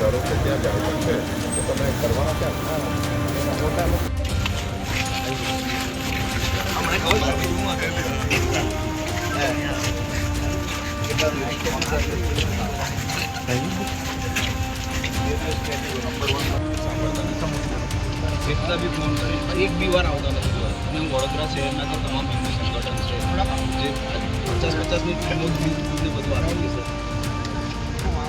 ધારો કે ત્યાં ડાયલર છે. તો તમે કરવાના જેટલા બી ફોન કરે. એક બી વાર આવતા નથી અને વડોદરા શહેરના તો તમામ હિન્દુ સંગઠન છે. જે પચાસ પચાસની ફિલ્મો જ બધું આપેલી છે.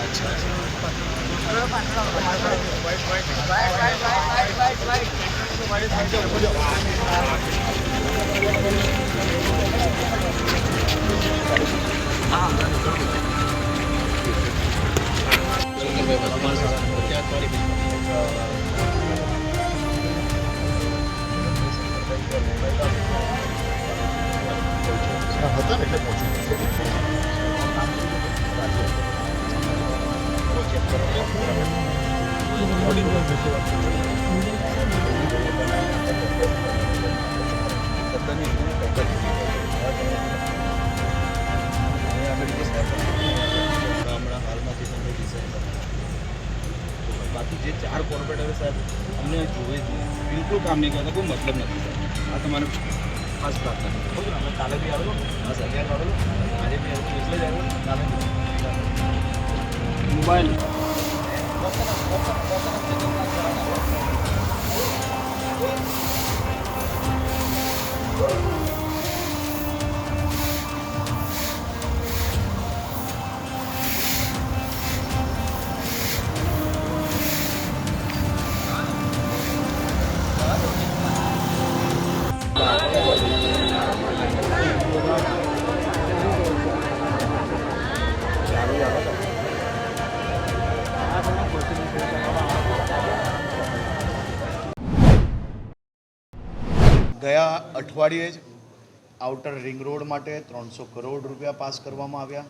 પણ બાકી જે ચાર કોર્પોરેટરો સાહેબ અમને જોવે છે બિલકુલ કામ નહીં કરતા કોઈ મતલબ નથી સાહેબ આ તમારે ખાસ પ્રાર્થના અમે કાલે બી આવેલો હા સર ક્યારે આવેલો આજે બી એટલે જ આવેલો કાલે બી મોબાઈલ ગયા અઠવાડિયે જ આઉટર રિંગ રોડ માટે ત્રણસો કરોડ રૂપિયા પાસ કરવામાં આવ્યા.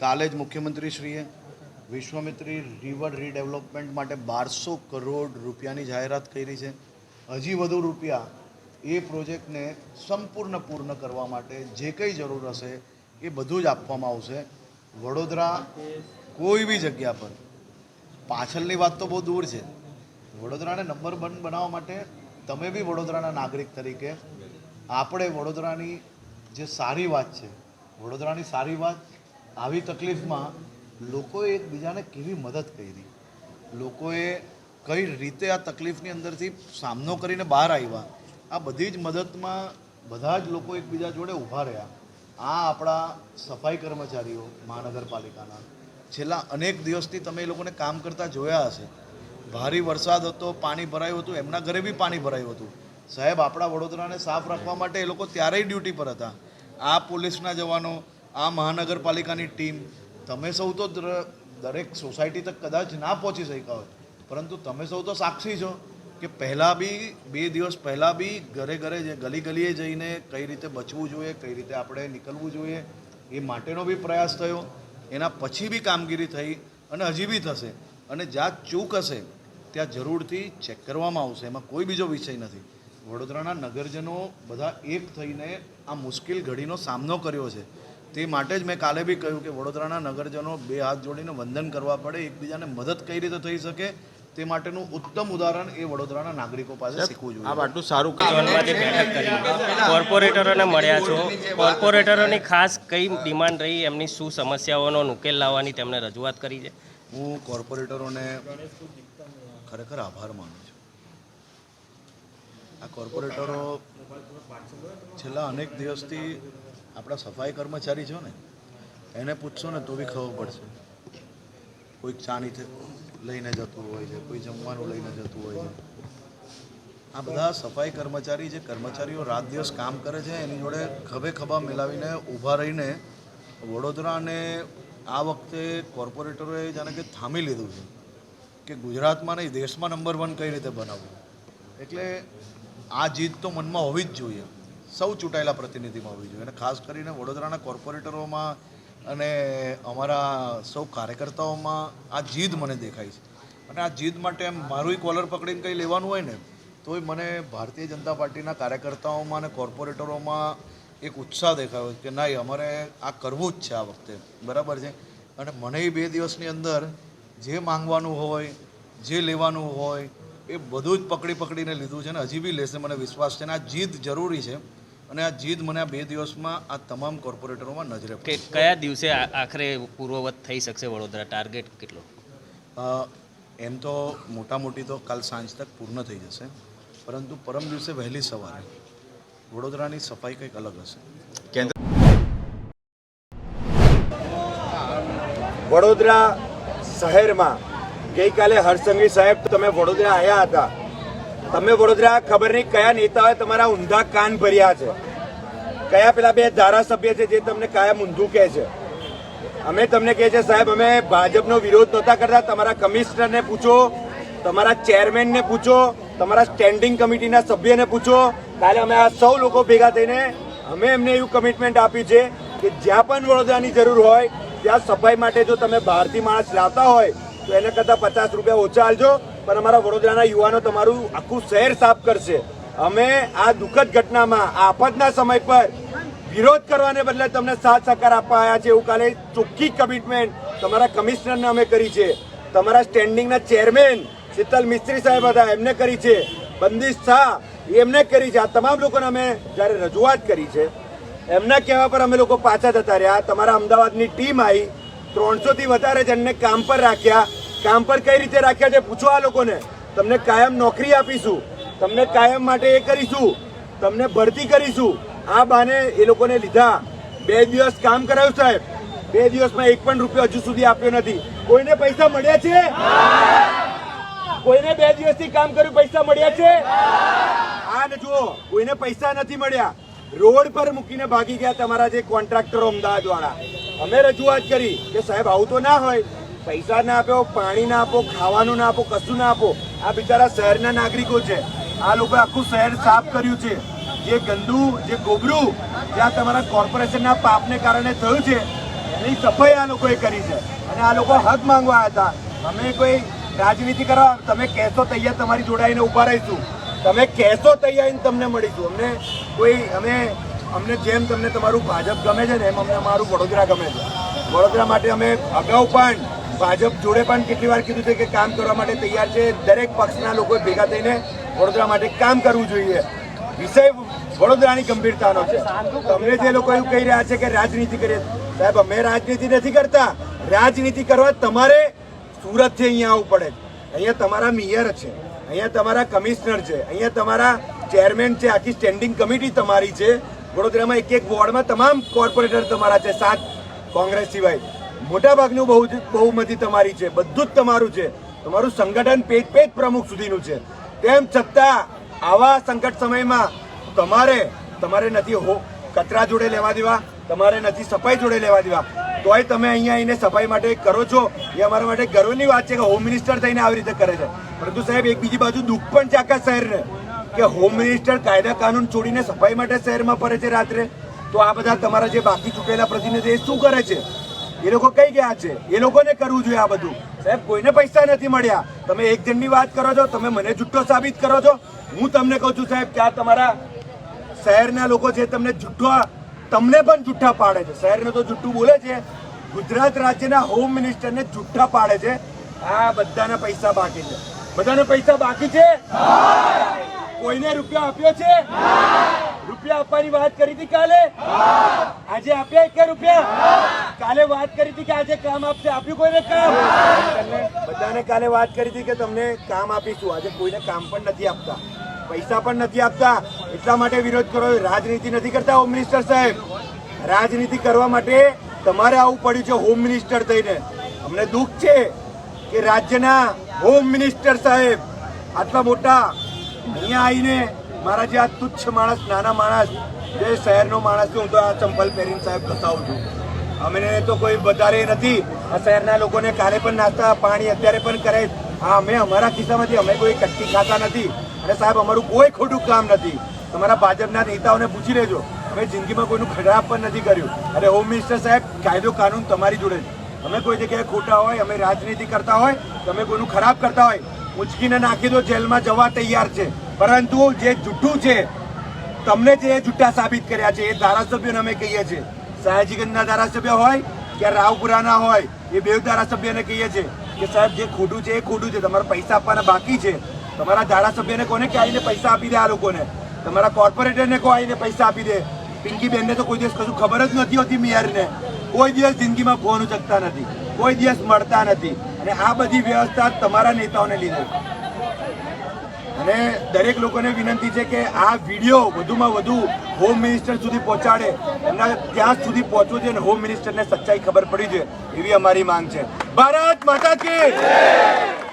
કાલે જ મુખ્યમંત્રીશ્રીએ વિશ્વામિત્રી રિવર રીડેવલપમેન્ટ માટે બારસો કરોડ રૂપિયાની જાહેરાત કરી છે. હજી વધુ રૂપિયા એ પ્રોજેક્ટને સંપૂર્ણ પૂર્ણ કરવા માટે જે કંઈ જરૂર હશે એ બધું જ આપવામાં આવશે. વડોદરા કોઈ બી જગ્યા પર પાછળની વાત તો બહુ દૂર છે. વડોદરાને નંબર વન બનાવવા માટે તમે બી વડોદરાના નાગરિક તરીકે, આપણે વડોદરાની જે સારી વાત છે, વડોદરાની સારી વાત, આવી તકલીફમાં લોકોએ એકબીજાને કેવી મદદ કરી? લોકોએ કઈ રીતે આ તકલીફની અંદરથી સામનો કરીને બહાર આવ્યા? આ બધી જ મદદમાં બધા જ લોકો એકબીજા જોડે ઊભા રહ્યા. આ આપણા સફાઈ કર્મચારીઓ મહાનગરપાલિકાના. છેલ્લા અનેક દિવસથી તમે એ લોકોને કામ કરતા જોયા હશે. ભારે વરસાદ હતો, પાણી ભરાયું હતું, એમના ઘરે બી પાણી ભરાયું હતું. સાહેબ, આપણા વડોદરાને સાફ રાખવા માટે એ લોકો ત્યારેય ડ્યુટી પર હતા. આ પોલીસના જવાનો, આ મહાનગરપાલિકાની ટીમ, તમે સૌ તો દરેક સોસાયટી તક કદાચ ના પહોંચી શક્યા હોય, પરંતુ તમે સૌ તો સાક્ષી છો કે પહેલાં બી, બે દિવસ પહેલાં બી ઘરે ઘરે જે ગલી ગલીએ જઈને કઈ રીતે બચવું જોઈએ, કઈ રીતે આપણે નીકળવું જોઈએ, એ માટેનો બી પ્રયાસ થયો. એના પછી બી કામગીરી થઈ અને હજી બી થશે. અને જ્યાં ચૂક હશે ત્યાં જરૂરથી ચેક કરવામાં આવશે. એમાં કોઈ બીજો વિષય નથી. વડોદરાના નગરજનો બધા એક થઈને આ મુશ્કેલ ઘડીનો સામનો કર્યો છે. તે માટે જ મેં કાલે બી કહ્યું કે વડોદરાના નગરજનો બે હાથ જોડીને વંદન કરવા પડે એકબીજાને મદદ કઈ રીતે થઈ શકે તે માટેનું ઉત્તમ ઉદાહરણ એ વડોદરાના નાગરિકો પાસે શીખવું જોઈએ. આ આટલું સારું ઝોનમાંથી બેઠક કરી. કોર્પોરેટરોને મળ્યા છો. કોર્પોરેટરોની ખાસ કઈ ડિમાન્ડ રહી એમની શું સમસ્યાઓનો ઉકેલ લાવવાની તેમણે રજૂઆત કરી છે? હું કોર્પોરેટરોને ખરેખર આભાર માનું છું. આ કોર્પોરેટરો છેલ્લા અનેક દિવસથી આપણા સફાઈ કર્મચારી છો ને, એને પૂછશો ને તો બી ખબર પડશે. કોઈક ચાની લઈને જતું હોય છે, કોઈ જમવાનું લઈને જતું હોય છે. આ બધા સફાઈ કર્મચારી જે કર્મચારીઓ રાત દિવસ કામ કરે છે, એની જોડે ખભે ખભા મિલાવીને ઊભા રહીને વડોદરાને આ વખતે કોર્પોરેટરોએ જાણે કે થામી લીધું છે. કે ગુજરાતમાં નહીં, દેશમાં નંબર વન કઈ રીતે બનાવવું? એટલે આ જીત તો મનમાં હોવી જ જોઈએ. સૌ ચૂંટાયેલા પ્રતિનિધિમાં હોવી જોઈએ. અને ખાસ કરીને વડોદરાના કોર્પોરેટરોમાં અને અમારા સૌ કાર્યકર્તાઓમાં આ જીદ મને દેખાય છે. અને આ જીદ માટે એમ મારું કોલર પકડીને કંઈ લેવાનું હોય ને, તોય મને ભારતીય જનતા પાર્ટીના કાર્યકર્તાઓમાં અને કોર્પોરેટરોમાં એક ઉત્સાહ દેખાયો કે નહીં અમારે આ કરવું જ છે આ વખતે. બરાબર છે? અને મને બે દિવસની અંદર જે માંગવાનું હોય જે લેવાનું હોય એ બધું જ પકડી પકડીને લીધું છે અને હજી બી લેશે મને વિશ્વાસ છે અને આ જીદ જરૂરી છે. અને આ જીદ મને આ બે દિવસમાં આ તમામ કોર્પોરેટરોમાં નજરે કે કયા દિવસે આ- આખરે પૂર્વવત થઈ શકશે વડોદરા? ટાર્ગેટ કેટલો? એમ તો મોટા મોટી તો કાલ સાંજ તક પૂર્ણ થઈ જશે પરંતુ પરમ દિવસે વહેલી સવારે વડોદરાની સફાઈ કંઈક અલગ હશે. કેન્દ્ર વડોદરા શહેરમાં. ગઈકાલે હરસંઘવી સાહેબ, તમે વડોદરા આવ્યા હતા. તમે વડોદરા ખબર નહીં કયા નેતાઓએ તમારા ઊંધા કાન ભર્યા છે? કયા પેલા બે ધારાસભ્ય છે જે તમને કાયમ ઊંધું કહે છે? અમે તમને કહે છે, સાહેબ, અમે ભાજપનો વિરોધ નહોતા કરતા. તમારા કમિશનરને પૂછો, તમારા ચેરમેનને પૂછો, તમારા સ્ટેન્ડિંગ કમિટીના સભ્યને પૂછો. કાલે અમે આ સૌ લોકો ભેગા થઈને, અમે એમને એવું કમિટમેન્ટ આપ્યું છે કે જ્યાં પણ વડોદરાની જરૂર હોય ત્યાં સફાઈ માટે જો તમે બહારથી માણસ લાવતા હોય, તો એને કરતાં પચાસ રૂપિયા ઓછા આલજો પણ અમારા વડોદરાના યુવાનો તમારું આખું શહેર સાફ કરશે. અમે આ દુઃખદ ઘટનામાં આફતના સમય પર વિરોધ કરવાને બદલે તમને સાથ સહકાર આપવા આવ્યા છે એવું કાલે ચોખ્ખી કમિટમેન્ટ તમારા કમિશનરને અમે કરી છે. તમારા સ્ટેન્ડિંગના ચેરમેન શીતલ મિસ્ત્રી સાહેબ હતા, એમને કરી છે. બંદીશ શાહ એમને કરી છે. આ તમામ લોકોને અમે જ્યારે રજૂઆત કરી છે એમના કહેવા પર અમે લોકો પાછા જતા રહ્યા. તમારા અમદાવાદની ટીમ આવી ત્રણસો થી વધારે જણને કામ પર રાખ્યા. કામ પર કઈ રીતે રાખ્યા છે પૂછો આ લોકોને. તમને કાયમ નોકરી આપીશું. તમને કાયમ માટે એ કરીશું. તમને ભરતી કરીશું. આ બાને એ લોકોને લીધા. બે દિવસ કામ કરાયું સાહેબ. બે દિવસમાં એક પણ રૂપિયો હજુ સુધી આપ્યો નથી. કોઈને પૈસા મળ્યા છે? કોઈને બે દિવસથી કામ કર્યું પૈસા મળ્યા છે? આ ને જુઓ, કોઈને પૈસા નથી મળ્યા. રોડ પર મૂકીને ભાગી ગયા તમારા જે કોન્ટ્રાક્ટરો અમદાવાદ વાળા. અમે રજૂઆત કરી કે સાહેબ, આવું તો ના હોય. પૈસા ના આપો, પાણી ના આપો, ખાવાનું ના આપો, કશું ના આપો. આ બિચારા શહેરના નાગરિકો છે. આ લોકો આખું શહેર સાફ કર્યું છે. જે ગંદુ, જે ગોબરું જ્યાં તમારા કોર્પોરેશનના પાપને કારણે થયું છે, એની સફાઈ આ લોકોએ કરી છે. અને આ લોકો હક માંગવા હતા. અમે કોઈ રાજનીતિ કરવા, તમે કહેશો તૈયાર, તમારી જોડાઈને ઊભા રહીશું. તમે કહેશો તૈયારી તમને મળીશું. અમને કોઈ, અમે, અમને જેમ તમને તમારું ભાજપ ગમે છે ને એમ અમને અમારું વડોદરા ગમે છે. વડોદરા માટે અમે અગાઉ પણ ભાજપ જોડે પણ કેટલી વાર કીધું છે કે કામ કરવા માટે તૈયાર છે. દરેક પક્ષના લોકો ભેગા થઈને વડોદરા માટે કામ કરવું જોઈએ. વિષય વડોદરાની ગંભીરતાનો છે. તમને જે લોકો એવું કહી રહ્યા છે કે રાજનીતિ કરીએ, સાહેબ, અમે રાજનીતિ નથી કરતા. રાજનીતિ કરવા તમારે સુરતથી અહીંયા આવવું પડે અહીંયા તમારા મેયર છે. અહીંયા તમારા કમિશનર છે. અહીંયા તમારા ચેરમેન છે. આખી સ્ટેન્ડિંગ કમિટી તમારી છે. વડોદરામાં એક એક વોર્ડમાં તમામ કોર્પોરેટર તમારા છે. સાત કોંગ્રેસ સિવાય. મોટાભાગનું બહુ બહુમતી તમારી છે. બધું જ તમારું છે. તમારું સંગઠન પેજ પેજ પ્રમુખ સુધીનું છે. તેમ છતાં આવા સંકટ સમયમાં તમારે તમારે નથી હો કચરા જોડે લેવા દેવા. તમારે નથી સફાઈ જોડે લેવા દેવા. તોય તમે અહીંયા આવીને સફાઈ માટે કરો છો. એ અમારા માટે ગર્વની વાત છે કે હોમ મિનિસ્ટર થઈને આવી રીતે કરે છે. પરંતુ સાહેબ, એક બીજી બાજુ દુઃખ પણ છે આખા શહેરને કે હોમ મિનિસ્ટર કાયદા કાનૂન છોડીને સફાઈ માટે શહેરમાં ફરે છે રાત્રે. તો આ બધા તમારા જે બાકી ચૂકેલા પ્રતિનિધિ એ શું કરે છે? એ લોકો કઈ ગયા છે? એ લોકોને કરવું જોઈએ આ બધું. સાહેબ, કોઈને પૈસા નથી મળ્યા. તમે એક જણની વાત કરો છો, તમે મને જુઠ્ઠો સાબિત કરો છો. હું તમને કહું છું સાહેબ, કે આ તમારા શહેરના લોકો છે, તમને જુઠ્ઠા તમને પણ જુઠ્ઠા પાડે છે. શહેરને તો જુઠ્ઠું બોલે છે. ગુજરાત રાજ્યના હોમ મિનિસ્ટરને જુઠ્ઠા પાડે છે. આ બધાના પૈસા બાકી છે. બધાને પૈસા બાકી છે? કોઈને રૂપિયા આપ્યો છે? રૂપિયા આપવાની વાત કરી હતી કાલે? આજે આપ્યા એક રૂપિયા? કાલે વાત કરી હતી કે આજે કામ આપશે. આપ્યું કોઈને કામ? બધાને કાલે વાત કરી હતી કે તમને કામ આપીશું. આજે કોઈને કામ પણ નથી આપતા. પૈસા પણ નથી આપતા. એટલા માટે વિરોધ કરો રાજનીતિ નથી કરતા હોમ મિનિસ્ટર સાહેબ. રાજનીતિ કરવા માટે તમારે આવું પડ્યું છે હોમ મિનિસ્ટર થઈને. અમને દુઃખ છે કે રાજ્યના હોમ મિનિસ્ટર સાહેબ આટલા મોટા અહીંયા આવીને મારા જે આ તુચ્છ માણસ, નાના માણસ, જે શહેરનો માણસ છે, હું તો આ ચંપલ પહેરીને સાહેબ બતાવું છું. અમને તો કોઈ વધારે નથી. આ શહેરના લોકોને કાલે પણ નાસ્તા, પાણી અત્યારે પણ કરે હા, અમે અમારા ખિસ્સામાંથી અમે કોઈ કટકી ખાતા નથી. અને સાહેબ, અમારું કોઈ ખોટું કામ નથી. તમારા ભાજપના નેતાઓને પૂછી લેજો. અમે જિંદગીમાં કોઈનું ખરાબ પણ નથી કર્યું. અને હોમ મિનિસ્ટર સાહેબ, કાયદો કાનૂન તમારી જોડે છે. અમે કોઈ જગ્યાએ ખોટા હોય, અમે રાજનીતિ કરતા હોય, તમે કોઈનું ખરાબ કરતા હોય, ઉચકીને નાખી દો, જેલમાં જવા તૈયાર છે. પરંતુ જે જૂઠું છે, તમને જે જૂઠા સાબિત કર્યા છે, એ ધારાસભ્યોને અમે કહીએ છીએ. સયાજીગંજના ધારાસભ્ય હોય કે રાવપુરાના હોય, એ બે ધારાસભ્યને કહીએ છીએ કે સાહેબ, જે ખોટું છે, એ ખોટું છે. તમારા પૈસા આપવાના બાકી છે. તમારા ધારાસભ્યને કોને કે આવીને પૈસા આપી દે આ લોકોને? તમારા કોર્પોરેટરને કો આવીને પૈસા આપી દે? પિંકી બેનને તો કોઈ દિવસ કશું ખબર જ નથી હોતી મેયરને. કોઈ દિવસ જિંદગીમાં ફોન ઉચકતા નથી. કોઈ દિવસ મળતા નથી. અને આ બધી વ્યવસ્થા તમારા નેતાઓને લીધે. અને દરેક લોકોને વિનંતી છે કે આ વીડિયો વધુમાં વધુ હોમ મિનિસ્ટર સુધી પહોંચાડે. એમના ત્યાં સુધી પહોંચવું જોઈએ અને હોમ મિનિસ્ટરને સચ્ચાઈ ખબર પડી જોઈએ એવી અમારી માંગ છે. ભારત માતા કી